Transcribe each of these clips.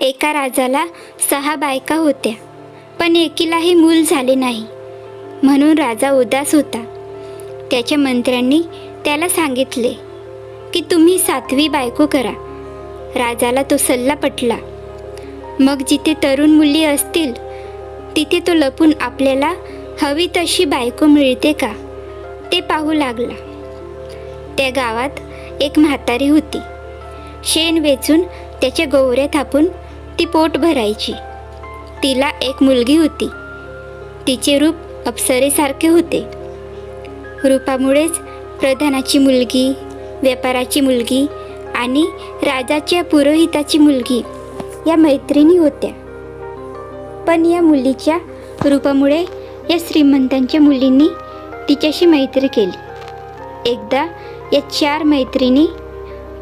एका राजाला सहा बायका होत्या. पण एकीलाही मूल झाले नाही. म्हणून राजा उदास होता. त्याच्या मंत्र्यांनी त्याला सांगितले की तुम्ही सातवी बायको करा. राजाला तो सल्ला पटला. मग जिथे तरुण मुली असतील तिथे तो लपून आपल्याला हवी तशी बायको मिळते का? ते पाहू लागला. त्या गावात एक म्हातारी होती. शेण वेचून त्याच्या गोवऱ्या थापून ती पोट भरायची. तिला एक मुलगी होती. तिचे रूप अप्सरेसारखे होते. रूपामुळेच प्रधानाची मुलगी व्यापाराची मुलगी आणि राजाच्या पुरोहिताची मुलगी या मैत्रिणी होत्या. पण या मुलीच्या रूपामुळे या श्रीमंतांच्या मुलींनी तिच्याशी मैत्री केली. एकदा या चार मैत्रिणी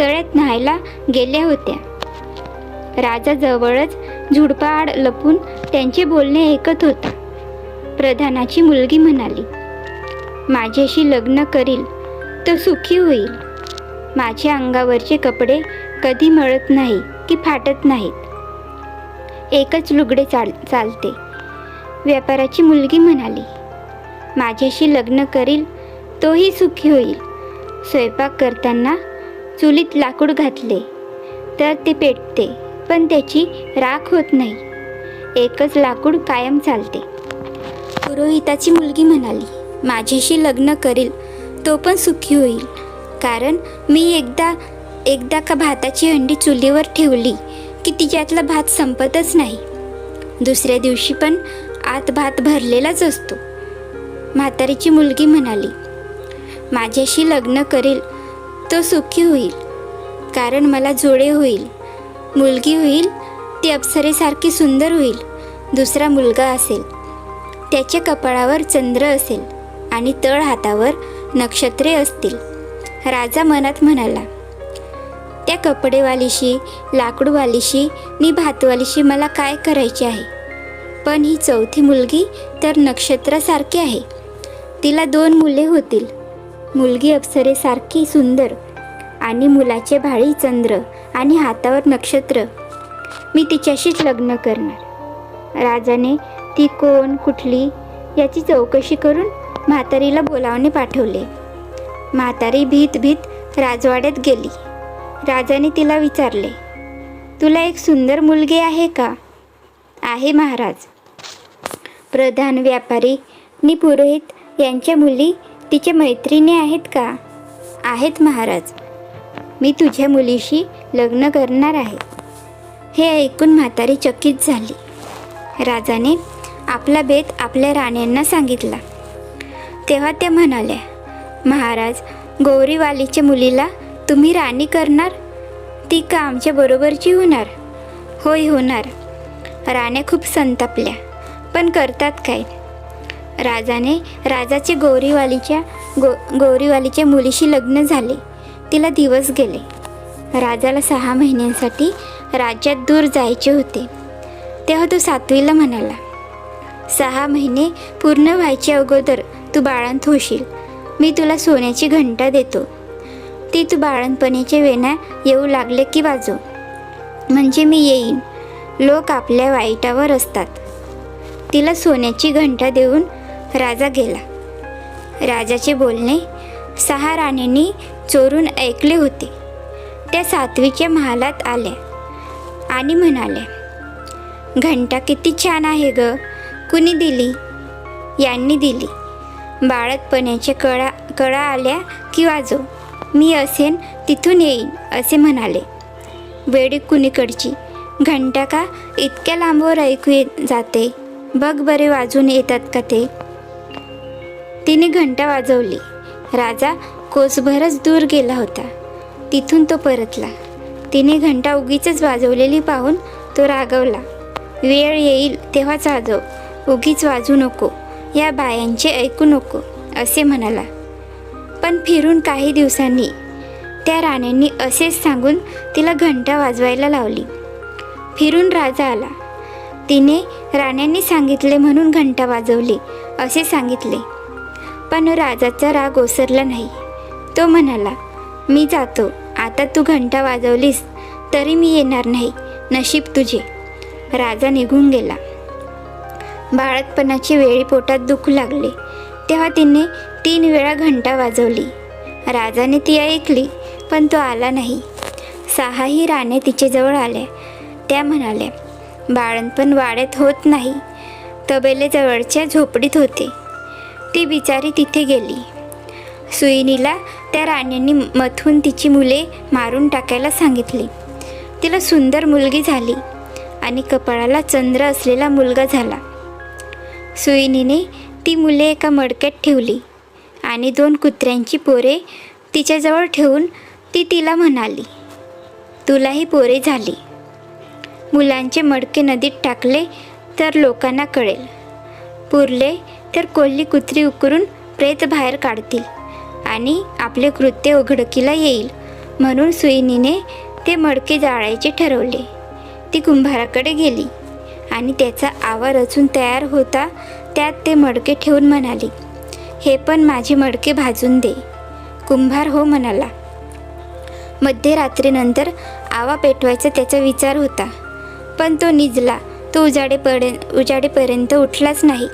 तळ्यात न्हायला गेल्या होत्या. राजा जवळच झुडपाआड लपून त्यांचे बोलणे ऐकत होता. प्रधानाची मुलगी म्हणाली माझ्याशी लग्न करील तो सुखी होईल. माझ्या अंगावरचे कपडे कधी मळत नाही की फाटत नाहीत. एकच लुगडे चाल चालते. व्यापाराची मुलगी म्हणाली माझ्याशी लग्न करील तोही सुखी होईल. स्वयंपाक करताना चुलीत लाकूड घातले तर ते पेटते. पण त्याची राख होत नाही. एकच लाकूड कायम चालते. पुरोहिताची मुलगी म्हणाली माझ्याशी लग्न करील तो पण सुखी होईल. कारण मी एकदा एकदा का भाताची अंडी चुलीवर ठेवली की तिच्यातला भात संपतच नाही. दुसऱ्या दिवशी पण आत भात भरलेलाच असतो. म्हातारीची मुलगी म्हणाली माझ्याशी लग्न करेल तो सुखी होईल. कारण मला जोडे होईल. मुलगी होईल ती अप्सरेसारखी सुंदर होईल दुसरा मुलगा असेल. त्याच्या कपाळावर चंद्र असेल आणि तळ हातावर नक्षत्रे असतील राजा मनात म्हणाला. त्या कपडेवालीशी लाकूडवालीशी नि भातवालीशी मला काय करायचे आहे? पण ही चौथी मुलगी तर नक्षत्रासारखी आहे. तिला दोन मुले होतील. मुलगी अप्सरेसारखी सुंदर आणि मुलाचे भाळी चंद्र आणि हातावर नक्षत्र. मी तिच्याशीच लग्न करणार. राजाने ती कोण कुठली याची चौकशी करून म्हातारीला बोलावणे पाठवले. म्हातारी भीत भीत राजवाड्यात गेली. राजाने तिला विचारले तुला एक सुंदर मुलगी आहे का? आहे महाराज. प्रधान व्यापारी नि पुरोहित यांच्या मुली तिच्या मैत्रिणी आहेत का? आहेत महाराज. मी तुझ्या मुलीशी लग्न करणार आहे. हे ऐकून म्हातारी चकित झाली. राजाने आपला बेत आपल्या राण्यांना सांगितला. तेव्हा त्या म्हणाल्या महाराज गौरीवालीच्या मुलीला तुम्ही राणी करणार? ती का आमच्या बरोबरची होणार? होय होणार. राण्या खूप संतापल्या. पण करतात काय? राजाने राजाचे गौरीवालीच्या गो गौरीवालीच्या मुलीशी लग्न झाले. तिला दिवस गेले. राजाला सहा महिन्यांसाठी राज्यात दूर जायचे होते. तेव्हा तो सातवीला म्हणाला सहा महिने पूर्ण व्हायच्या अगोदर तू बाळंत होशील. मी तुला सोन्याची घंटा देतो. ती तू बाळंतपणीचे वेण्या येऊ लागले की वाजो. म्हणजे मी येईन. लोक आपल्या वाईटावर असतात. तिला सोन्याची घंटा देऊन राजा गेला. राजाचे बोलणे सहा राणींनी चोरून ऐकले होते. त्या सातवीच्या महालात आल्या आणि म्हणाल्या घंटा किती छान आहे ग. कुणी दिली? यांनी दिली. बाळतपणाच्या कळा कळा आल्या की वाजो मी असेन तिथून येईन असे म्हणाले. वेडी कुणीकडची. घंटा का इतक्या लांबवर ऐकू येत जाते? बघ बरे वाजून येतात का ते. तिने घंटा वाजवली. राजा कोसभरच दूर गेला होता. तिथून तो परतला. तिने घंटा उगीच वाजवलेली पाहून तो रागवला. वेळ येईल तेव्हाच वाजव. उगीच वाजू नको. या बायांचे ऐकू नको असे म्हणाला. पण फिरून काही दिवसांनी त्या राण्यांनी असेच सांगून तिला घंटा वाजवायला लावली. फिरून राजा आला. तिने राण्यांनी सांगितले म्हणून घंटा वाजवली असे सांगितले. पण राजाचा राग ओसरला नाही. तो म्हणाला मी जातो. आता तू घंटा वाजवलीस तरी मी येणार नाही. नशीब तुझे. राजा निघून गेला. बाळतपणाची वेळी पोटात दुखू लागले. तेव्हा तिने तीन वेळा घंटा वाजवली. राजाने ती ऐकली पण तो आला नाही. सहाही राणे तिच्याजवळ आल्या. त्या म्हणाल्या बाळणपण वाड्यात होत नाही. तबेलेजवळच्या झोपडीत होते. ती बिचारी तिथे गेली. सुईनीला त्या राण्यांनी मथून तिची मुले मारून टाकायला सांगितली. तिला सुंदर मुलगी झाली आणि कपाळाला चंद्र असलेला मुलगा झाला. सुईनीने ती मुले एका मडक्यात ठेवली आणि दोन कुत्र्यांची पोरे तिच्याजवळ ठेवून ती तिला म्हणाली तुलाही पोरे झाली. मुलांचे मडके नदीत टाकले तर लोकांना कळेल. पुरले तर कोल्ली कुत्री उकरून प्रेत बाहेर काढतील. आणि आपले कृत्य उघडकीला येईल. म्हणून सुईनीने ते मडके जाळायचे ठरवले. ती कुंभाराकडे गेली आणि त्याचा आवा अजून तयार होता त्यात ते मडके ठेवून म्हणाली हे पण माझे मडके भाजून दे. कुंभार हो म्हणाला मध्यरात्रीनंतर आवा पेटवायचा त्याचा विचार होता पण तो निजला तो उजाडेपर्य उजाडेपर्यंत उठलाच नाही.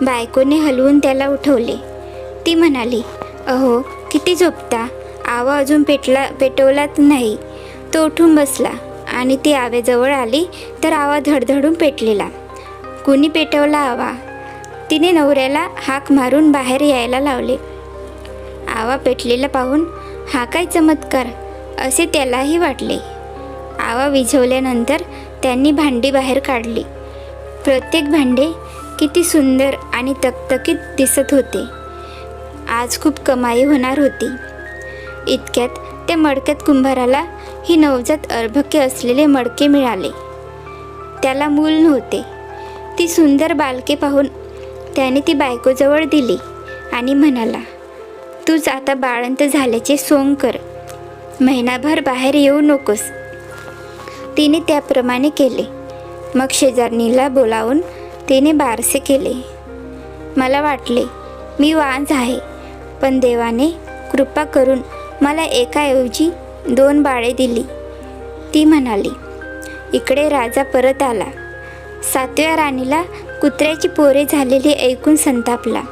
बायकोने हलवून त्याला उठवले. ती म्हणाली अहो किती झोपता? आवा अजून पेटला पेटवलाच नाही. तो उठून बसला आणि ती आवेजवळ आली तर आवा धडधडून पेटलेला. कुणी पेटवला आवा? तिने नवऱ्याला हाक मारून बाहेर यायला लावले. आवा पेटलेला पाहून हा काय चमत्कार? असे त्यालाही वाटले. आवा विझवल्यानंतर त्यांनी भांडी बाहेर काढली. प्रत्येक भांडे किती सुंदर आणि तकतकीत दिसत होते. आज खूप कमाई होणार होती. इतक्यात त्या मडक्यात कुंभाराला ही नवजात अर्भके असलेले मडके मिळाले. त्याला मूल नव्हते. ती सुंदर बालके पाहून त्याने ती बायकोजवळ दिली आणि म्हणाला तूच आता बाळंत झाल्याचे सोंग कर. महिनाभर बाहेर येऊ नकोस. तिने त्याप्रमाणे केले. मग शेजारणीला बोलावून तिने बारसे केले. मला वाटले मी वांज आहे. पण देवाने कृपा करून मला एकाऐवजी दोन बाळे दिली. ती म्हणाली इकडे राजा परत आला. सातव्या राणीला कुत्र्याची पोरे झालेली ऐकून संतापला.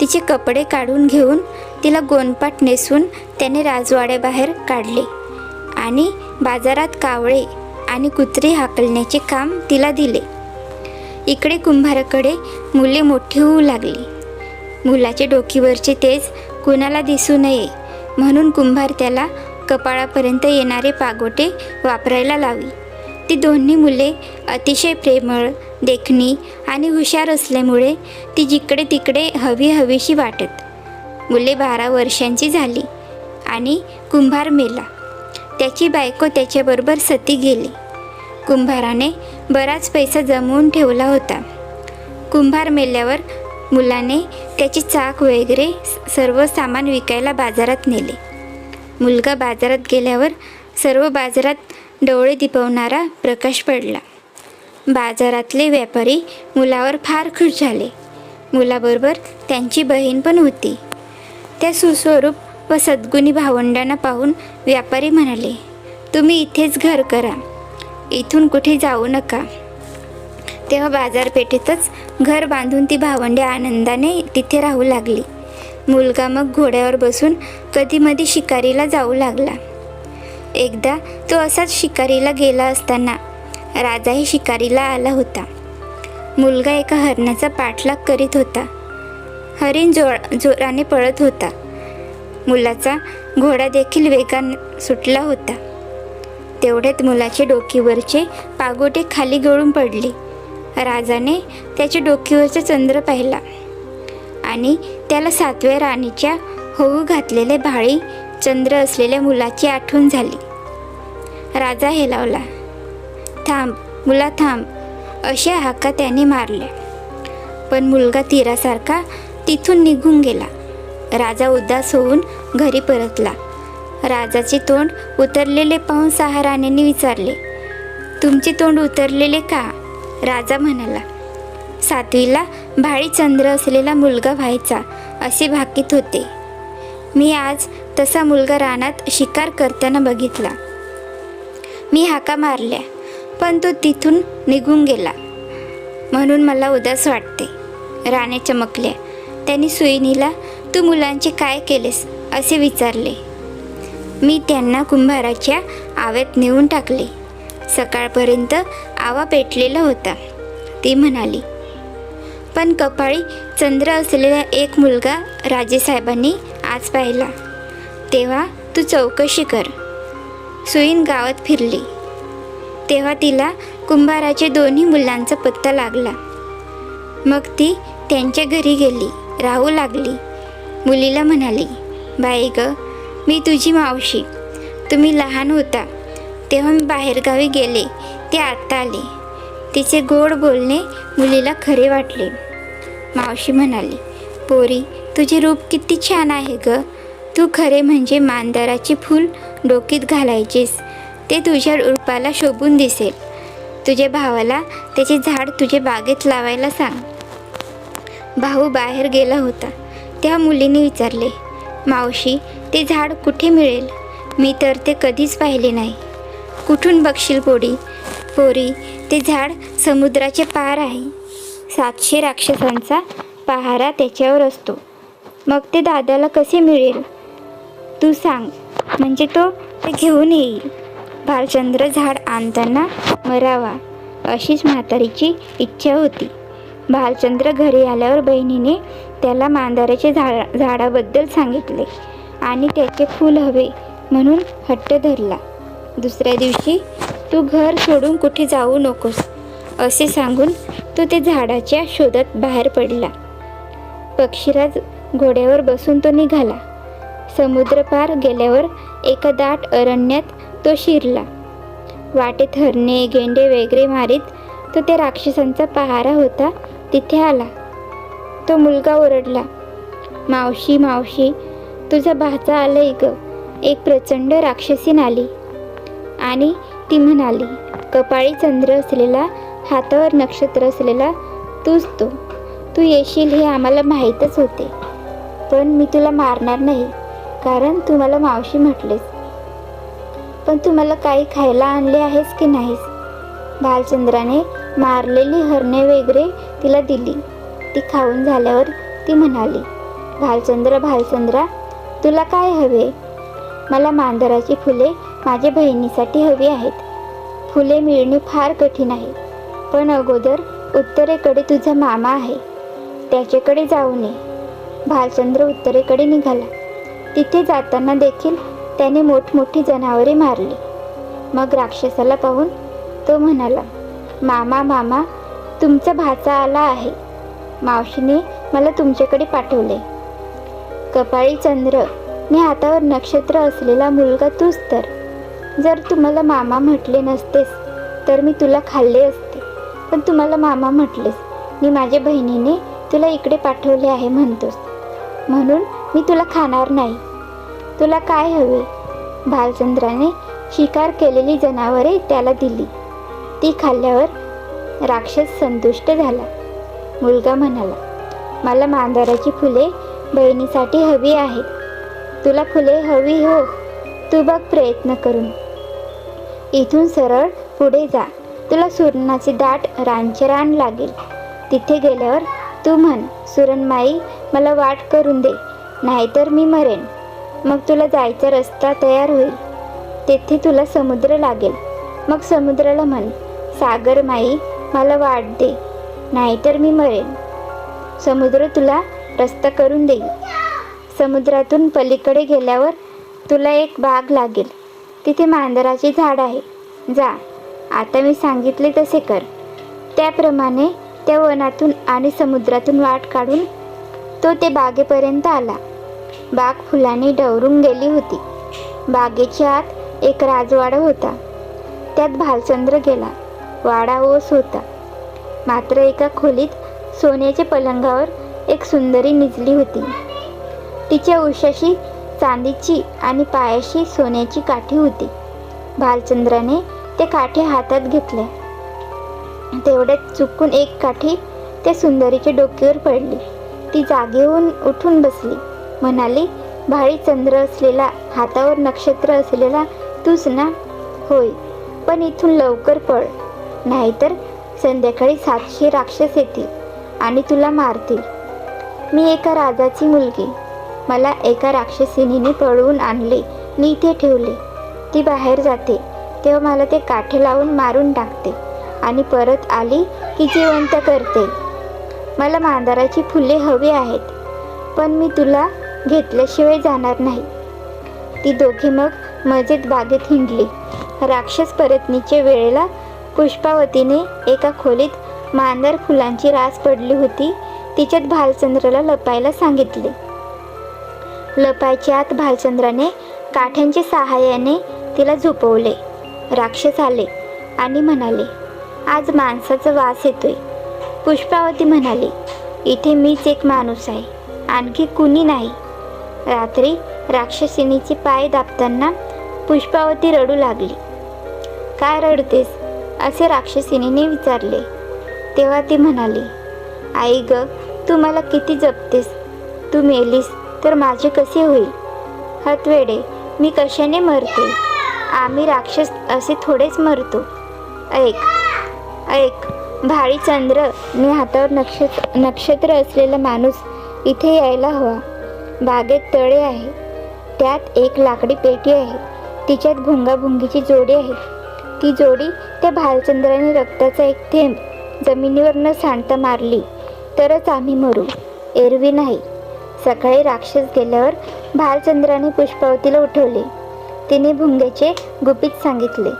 तिचे कपडे काढून घेऊन तिला गोनपाट नेसून त्याने राजवाड्याबाहेर काढले आणि बाजारात कावळे आणि कुत्रे हाकलण्याचे काम तिला दिले. इकडे कुंभाराकडे मुले मोठी होऊ लागली. मुलाचे डोकीवरचे तेज कुणाला दिसू नये. म्हणून कुंभार त्याला कपाळापर्यंत येणारे पागोटे वापरायला लावी. ती दोन्ही मुले अतिशय प्रेमळ देखणी आणि हुशार असल्यामुळे ती जिकडे तिकडे हवी हवीशी वाटत. मुले बारा वर्षांची झाली आणि कुंभार मेला. त्याची बायको त्याच्याबरोबर सती गेली. कुंभाराने बराच पैसा जमवून ठेवला होता. कुंभार मेल्यावर मुलाने त्याची चाक वगैरे सर्व सामान विकायला बाजारात नेले. मुलगा बाजारात गेल्यावर सर्व बाजारात डोळे दिपवणारा प्रकाश पडला. बाजारातले व्यापारी मुलावर फार खुश झाले. मुलाबरोबर त्यांची बहीण पण होती. त्या सुस्वरूप व सद्गुणी भावंडांना पाहून व्यापारी म्हणाले तुम्ही इथेच घर करा. इथून कुठे जाऊ नका. तेव्हा बाजारपेठेतच घर बांधून ती भावंडे आनंदाने तिथे राहू लागली. मुलगा मग घोड्यावर बसून कधीमधी शिकारीला जाऊ लागला. एकदा तो असाच शिकारीला गेला असताना राजाही शिकारीला आला होता. मुलगा एका हरणाचा पाठलाग करीत होता. हरिण जोर जोराने पळत होता. मुलाचा घोडा देखील वेगान सुटला होता. तेवढ्यात मुलाचे डोकीवरचे पागोटे खाली गळून पडले. राजाने त्याच्या डोकीवरचा चंद्र पाहिला आणि त्याला सातव्या राणीच्या होऊ घातलेले भाळी चंद्र असलेल्या मुलाची आठवण झाली. राजा हेलावला थांब मुला थांब. अशा हाका त्याने मारल्या. पण मुलगा तीरासारखा तिथून निघून गेला. राजा उदास होऊन घरी परतला. राजाचे तोंड उतरलेले पाहून सहा राण्यांनी विचारले तुमचे तोंड उतरलेले का? राजा म्हणाला सातवीला भाळीचंद्र असलेला मुलगा व्हायचा असे भाकीत होते. मी आज तसा मुलगा रानात शिकार करताना बघितला. मी हाका मारल्या पण तो तिथून निघून गेला. म्हणून मला उदास वाटते. राणे चमकल्या त्यांनी सुईनीला तू मुलांचे काय केलेस? असे विचारले. मी त्यांना कुंभाराच्या आव्यात नेऊन टाकले. सकाळपर्यंत आवा पेटलेला होता. ती म्हणाली पण कपाळी चंद्र असलेला एक मुलगा राजेसाहेबांनी आज पाहिला. तेव्हा तू चौकशी कर. सुईन गावात फिरली. तेव्हा तिला कुंभाराच्या दोन्ही मुलांचा पत्ता लागला. मग ती त्यांच्या घरी गेली राहू लागली. मुलीला म्हणाली बाई ग मी तुझी मावशी. तुम्ही लहान होता. तेव्हा मी बाहेरगावी गेले. ते आत्ता आले. तिचे गोड बोलणे मुलीला खरे वाटले. मावशी म्हणाली पोरी तुझे रूप किती छान आहे ग. तू खरे म्हणजे मांदाराचे फूल डोकीत घालायचीस. ते तुझ्या रूपाला शोभून दिसेल. तुझ्या भावाला त्याचे झाड तुझ्या बागेत लावायला सांग. भाऊ बाहेर गेला होता. त्या मुलीने विचारले मावशी ते झाड कुठे मिळेल? मी तर ते कधीच पाहिले नाही. कुठून बघशील पोडी पोरी ते झाड समुद्राचे पार आहे. सातशे राक्षसांचा पहारा त्याच्यावर असतो. मग ते दादाला कसे मिळेल? तू सांग. म्हणजे तो ते घेऊन येईल. भालचंद्र झाड आणताना मरावा अशीच म्हातारीची इच्छा होती. भालचंद्र घरी आल्यावर बहिणीने त्याला मांदाराच्या झाडा झाडाबद्दल सांगितले आणि त्याचे फूल हवे म्हणून हट्ट धरला. दुसऱ्या दिवशी तू घर सोडून कुठे जाऊ नकोस असे सांगून तो ते झाडाच्या शोधात बाहेर पडला. पक्षीराज घोड्यावर बसून तो निघाला. समुद्रपार गेल्यावर एका दाट अरण्यात तो शिरला. वाटेत हरणे गेंडे वगैरे मारीत तो त्या राक्षसांचा पहारा होता तिथे आला. तो मुलगा ओरडला मावशी मावशी तुझा भाचा आलंय ग. एक प्रचंड राक्षसीन आली. आणि ती म्हणाली कपाळी चंद्र असलेला हातावर नक्षत्र असलेला तूच तो. तू येशील हे आम्हाला माहीतच होते. पण मी तुला मारणार नाही कारण तू मला मावशी म्हटलेस. पण तू मला काही खायला आणले आहेस की नाहीस? भालचंद्राने मारलेली हरणे वगैरे तिला दिली. ती खाऊन झाल्यावर ती म्हणाली भालचंद्र भालचंद्रा तुला काय हवे? मला मांजराची फुले माझ्या बहिणीसाठी हवी आहेत. फुले मिळणे फार कठीण आहे. पण अगोदर उत्तरेकडे तुझा मामा आहे. त्याच्याकडे जाऊ नये. भालचंद्र उत्तरेकडे निघाला. तिथे जाताना देखील त्याने मोठमोठी जनावरे मारली. मग राक्षसाला पाहून तो म्हणाला मामा मामा तुमचा भाचा आला आहे. मावशीने मला तुमच्याकडे पाठवले. कपाळी चंद्र मी हातावर नक्षत्र असलेला मुलगा तूच तर. जर तुम्हाला मामा म्हटले नसतेस तर मी तुला खाल्ले असते. पण तुम्हाला मामा म्हटलेस. मी माझ्या बहिणीने तुला इकडे पाठवले आहे म्हणतोस. म्हणून मी तुला खाणार नाही. तुला काय हवे? भालचंद्राने शिकार केलेली जनावरे त्याला दिली. ती खाल्ल्यावर राक्षस संतुष्ट झाला. मुलगा म्हणाला मला मांदाराची फुले बहिणीसाठी हवी आहेत. तुला फुले हवी हो. तू बघ प्रयत्न करून. इथून सरळ पुढे जा. तुला सुरणाची दाट रानचे रान लागेल. तिथे गेल्यावर तू म्हण सुरणमाई मला वाट करून दे नाहीतर मी मरेन. मग तुला जायचा रस्ता तयार होईल. तेथे तुला समुद्र लागेल. मग समुद्राला म्हण सागर माई मला वाट दे नाहीतर मी मरेन. समुद्र तुला रस्ता करून देईल. समुद्रातून पलीकडे गेल्यावर तुला एक बाग लागेल. तिथे मांदराचे झाड आहे. जा. आता मी सांगितले तसे कर. त्याप्रमाणे त्या वनातून आणि समुद्रातून वाट काढून तो ते बागेपर्यंत आला. बाग फुलांनी डवरून गेली होती. बागेच्या आत एक राजवाडा होता. त्यात भालचंद्र गेला. वाडा ओस होता. मात्र एका खोलीत सोन्याच्या पलंगावर एक सुंदरी निजली होती. तिच्या उशाशी चांदीची आणि पायाशी सोन्याची काठी होती. भालचंद्राने ते काठी हातात घेतले. तेवढ्यात चुकून एक काठी त्या सुंदरीच्या डोक्यावर पडली. ती जागेहून होऊन उठून बसली. म्हणाली भाळी चंद्र असलेला हातावर नक्षत्र असलेला तूच ना? होय पण इथून लवकर पळ. नाहीतर संध्याकाळी सातशे राक्षस येतील आणि तुला मारतील. मी एका राजाची मुलगी. मला एका राक्षसिनीने पळवून आणले. मी इथे ठेवले. ती बाहेर जाते. तेव्हा मला ते काठे लावून मारून टाकते आणि परत आली की जिवंत करते. मला मांदाराची फुले हवी आहेत पण मी तुला घेतल्याशिवाय जाणार नाही. ती दोघी मग मजेत बागेत हिंडली. राक्षस परतनीच्या वेळेला पुष्पावतीने एका खोलीत मांदार फुलांची रास पडली होती. तिच्यात भालचंद्राला लपायला सांगितले. लपायच्या आत भालचंद्राने काठ्यांच्या सहाय्याने तिला झोपवले. राक्षस आले आणि म्हणाले आज माणसाचा वास येतोय. पुष्पावती म्हणाली इथे मीच एक माणूस आहे आणखी कुणी नाही. रात्री राक्षसिनीचे पाय दाबताना पुष्पावती रडू लागली. काय रडतेस? असे राक्षसिनीने विचारले. तेव्हा ती म्हणाली आई ग तू मला किती जपतेस? तू मेलीस तर माझे कसे होईल? हतवेडे मी कशाने मरते? आम्ही राक्षस असे थोडेच मरतो. ऐक ऐक भाळी चंद्र मी हातावर नक्षत्र नक्षत्र असलेला माणूस इथे यायला हवा. बागेत तळे आहे. त्यात एक लाकडी पेटी आहे. तिच्यात भुंगाभुंगीची जोडी आहे. ती जोडी त्या भालचंद्राने रक्ताचा एक थेंब जमिनीवर न सांडता मारली. तरच आम्ही मरू. एरवी नाही. सकाळी राक्षस गेल्यावर भालचंद्राने पुष्पावतीला उठवले. तिने भुंग्याचे गुपित सांगितले.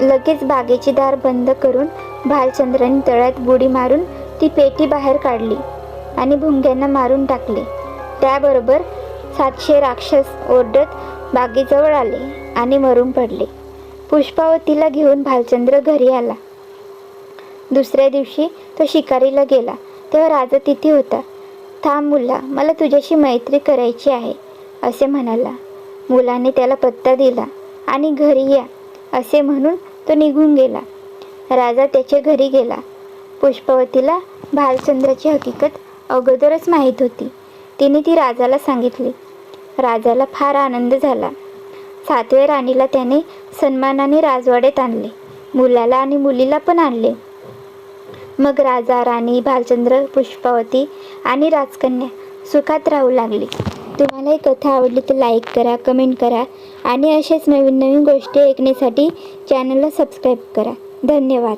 लगेच बागेचे दार बंद करून भालचंद्राने तळ्यात बुडी मारून ती पेटी बाहेर काढली आणि भुंग्यांना मारून टाकले. त्याबरोबर सातशे राक्षस ओरडत बागेजवळ आले आणि मरून पडले. पुष्पावतीला घेऊन भालचंद्र घरी आला. दुसऱ्या दिवशी तो शिकारीला गेला. तेव्हा राजा तिथे होता. थांब मुला मला तुझ्याशी मैत्री करायची आहे असे म्हणाला. मुलाने त्याला पत्ता दिला आणि घरी या असे म्हणून तो निघून गेला. राजा त्याच्या घरी गेला. पुष्पावतीला भालचंद्राची हकीकत अगोदरच माहीत होती. तिने ती राजाला सांगितली. राजाला फार आनंद झाला. सातव्या राणीला त्याने सन्मानाने राजवाड्यात आणले. मुलाला आणि मुलीला पण आणले. मग राजा राणी भालचंद्र पुष्पावती आणि राजकन्या सुखात राहू लागली. तुम्हाला ही कथा आवडली तर लाईक करा कमेंट करा आणि अशाच नवीन नवीन गोष्टी ऐकण्यासाठी चॅनलला सबस्क्राईब करा. धन्यवाद.